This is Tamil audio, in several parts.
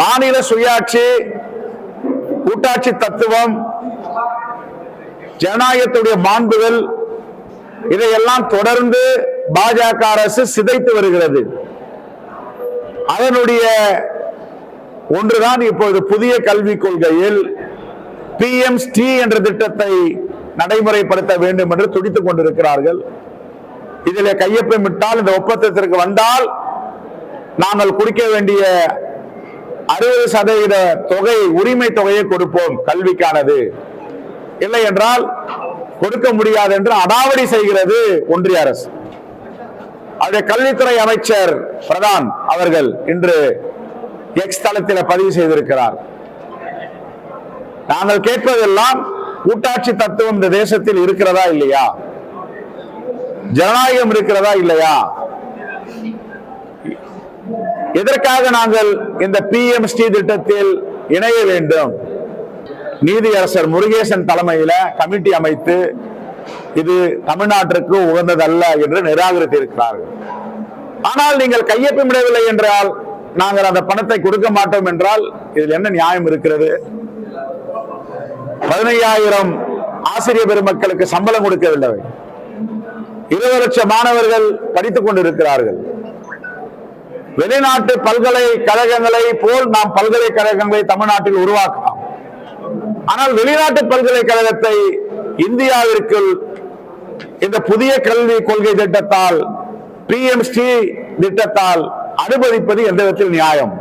மாநில சுயாட்சி கூட்டாட்சி தத்துவம் ஜனநாயகத்துடைய மாண்புகள் இதையெல்லாம் தொடர்ந்து பாஜக அரசு சிதைத்து வருகிறது. அதனுடைய ஒன்றுதான் இப்பொழுது புதிய கல்விக் கொள்கையில் பிஎம்ஸ்டி என்ற திட்டத்தை நடைமுறைப்படுத்த வேண்டும் என்று துடித்துக் கொண்டிருக்கிறார்கள். இதில் கையொப்பமிட்டால் இந்த ஒப்பந்தத்திற்கு வந்தால் நாங்கள் குடிக்க வேண்டிய அறுபது சதவீத தொகை உரிமை தொகையை கொடுப்போம் கல்விக்கானது. இல்லை என்றால் கொடுக்க முடியாது என்று அடாவடி செய்கிறது ஒன்றிய அரசு. அதை கல்வித்துறை அமைச்சர் பிரதான் அவர்கள் இன்று எக்ஸ் தளத்தில் பதிவு செய்திருக்கிறார். நாங்கள் கேட்பதெல்லாம் கூட்டாட்சி தத்துவம் இந்த தேசத்தில் இருக்கிறதா இல்லையா? ஜனநாயகம் இருக்கிறதா இல்லையா? எதற்காக நாங்கள் இந்த பி எம் ஸ்ரீ திட்டத்தில் இணைய வேண்டும்? நீதியரசர் முருகேசன் தலைமையில கமிட்டி அமைத்து இது தமிழ்நாட்டிற்கு உகந்ததல்ல என்று நிராகரித்திருக்கிறார்கள். ஆனால் நீங்கள் கையொப்பமிடவில்லை என்றால் நாங்கள் அந்த பணத்தை கொடுக்க மாட்டோம் என்றால் இதில் என்ன நியாயம் இருக்கிறது? பதினையாயிரம் ஆசிரியர் பெருமக்களுக்கு சம்பளம் கொடுக்கவில்லை. இருபது லட்சம் மாணவர்கள் படித்துக் கொண்டிருக்கிறார்கள். வெளிநாட்டு பல்கலைக்கழகங்களை போல் நாம் பல்கலைக்கழகங்களை தமிழ்நாட்டில் உருவாக்கலாம். ஆனால் வெளிநாட்டு பல்கலைக்கழகத்தை இந்தியாவிற்குள் இந்த புதிய கல்வி கொள்கை திட்டத்தால் பிஎம்ஸ்டி திட்டத்தால் அனுமதிப்பது எந்த விதத்தில் நியாயம்?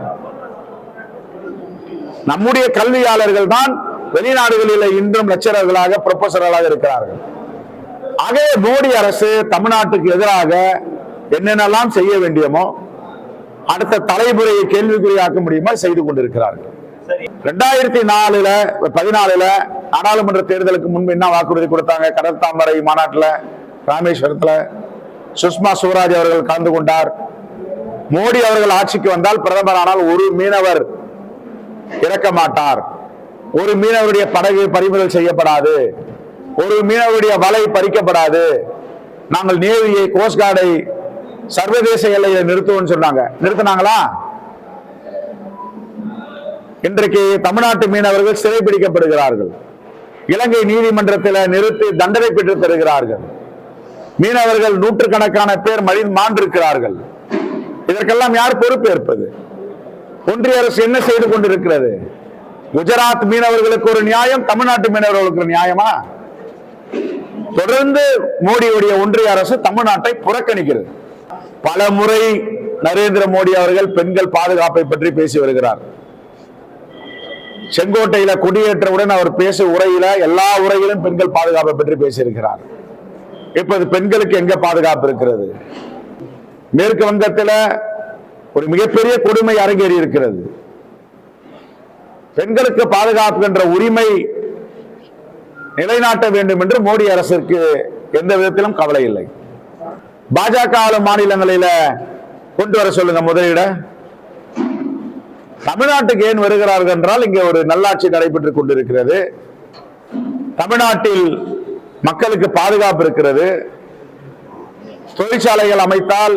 நம்முடைய கல்வியாளர்கள் தான் வெளிநாடுகளில் இன்றும் லட்சரர்களாக ப்ரொஃபசர்களாக இருக்கிறார்கள். ஆகவே மோடி அரசு தமிழ்நாட்டுக்கு எதிராக என்னென்னலாம் செய்ய வேண்டியமோ அடுத்த தலைமுறையை கேள்விக்குறியாக்க முடியுமா? செய்து கொண்டிருக்கிறார்கள். ரெண்டாயிரத்தி நாலுல பதினாலுல நாடாளுமன்ற தேர்தலுக்கு முன்பு என்ன வாக்குறுதி கொடுத்தாங்க? கடல் தாமரை மாநாட்டில் ராமேஸ்வரத்துல சுஷ்மா சுவராஜ் அவர்கள் கலந்து கொண்டார். மோடி அவர்கள் ஆட்சிக்கு வந்தால் பிரதமர் ஆனால் ஒரு மீனவர் இறக்க மாட்டார். ஒரு மீனவருடைய படகு பறிமுதல் செய்யப்படாது. ஒரு மீனவருடைய வலை பறிக்கப்படாது. நாங்கள் நேவியை கோஸ்ட்கார்டை சர்வதேச எல்லையை நிறுத்துவோம்னு சொன்னாங்க. நிறுத்தினாங்களா? இன்றைக்கு தமிழ்நாட்டு மீனவர்கள் சிறைபிடிக்கப்படுகிறார்கள் இலங்கை நீதிமன்றத்தில் நிறுத்தி தண்டனை பெற்று தருகிறார்கள். மீனவர்கள் நூற்றுக்கணக்கான பேர் மழி மாண்டிருக்கிறார்கள். இதற்கெல்லாம் யார் பொறுப்பேற்பது? ஒன்றிய அரசு என்ன செய்து கொண்டிருக்கிறது? குஜராத் மீனவர்களுக்கு ஒரு நியாயம் தமிழ்நாட்டு மீனவர்களுக்கு ஒரு நியாயமா? தொடர்ந்து மோடியுடைய ஒன்றிய அரசு தமிழ்நாட்டை புறக்கணிக்கிறது. பல முறை நரேந்திர மோடி அவர்கள் பெண்கள் பாதுகாப்பை பற்றி பேசி வருகிறார். செங்கோட்டையில குடியேற்றவுடன் அவர் பேசும் உரையில எல்லா உரையிலும் பெண்கள் பாதுகாப்பை பற்றி பேசியிருக்கிறார். இப்போது பெண்களுக்கு எங்க பாதுகாப்பு இருக்கிறது? மேற்கு வங்கத்தில் ஒரு மிகப்பெரிய கொடுமை அரங்கேறி இருக்கிறது. பெண்களுக்கு பாதுகாப்பு என்ற உரிமை நிலைநாட்ட வேண்டும் என்று மோடி அரசிற்கு எந்த விதத்திலும் கவலை இல்லை. பாஜக ஆளும் மாநிலங்களில கொண்டு வர சொல்லுங்க முதலீட. தமிழ்நாட்டுக்கு ஏன் வருகிறார்கள் என்றால் இங்கே ஒரு நல்லாட்சி நடைபெற்றுக் கொண்டிருக்கிறது. தமிழ்நாட்டில் மக்களுக்கு பாதுகாப்பு இருக்கிறது. தொழிற்சாலைகள் அமைத்தால்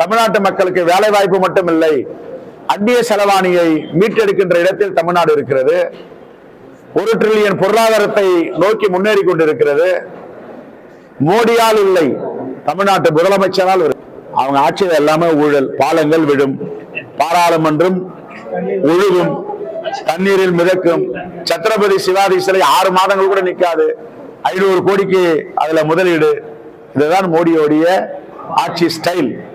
தமிழ்நாட்டு மக்களுக்கு வேலை வாய்ப்பு மட்டுமில்லை. அந்நிய செலவாணியை மீட்டெடுக்கின்ற இடத்தில் தமிழ்நாடு இருக்கிறது. ஒரு டிரில்லியன் பொருளாதாரத்தை நோக்கி முன்னேறி கொண்டிருக்கிறது. மோடியால் இல்லை. தமிழ்நாட்டு முதலமைச்சரால் அவங்க ஆட்சியில் எல்லாமே ஊழல் பாலங்கள் விடும் பாராளுமன்றம் ஒழுகும் தண்ணீரில் மிதக்கும். சத்ரபதி சிவாஜி சிலை ஆறு மாதங்கள் கூட நிக்காது. ஐநூறு கோடிக்கு அதுல முதலீடு. இதுதான் மோடியோடைய ஆட்சி ஸ்டைல்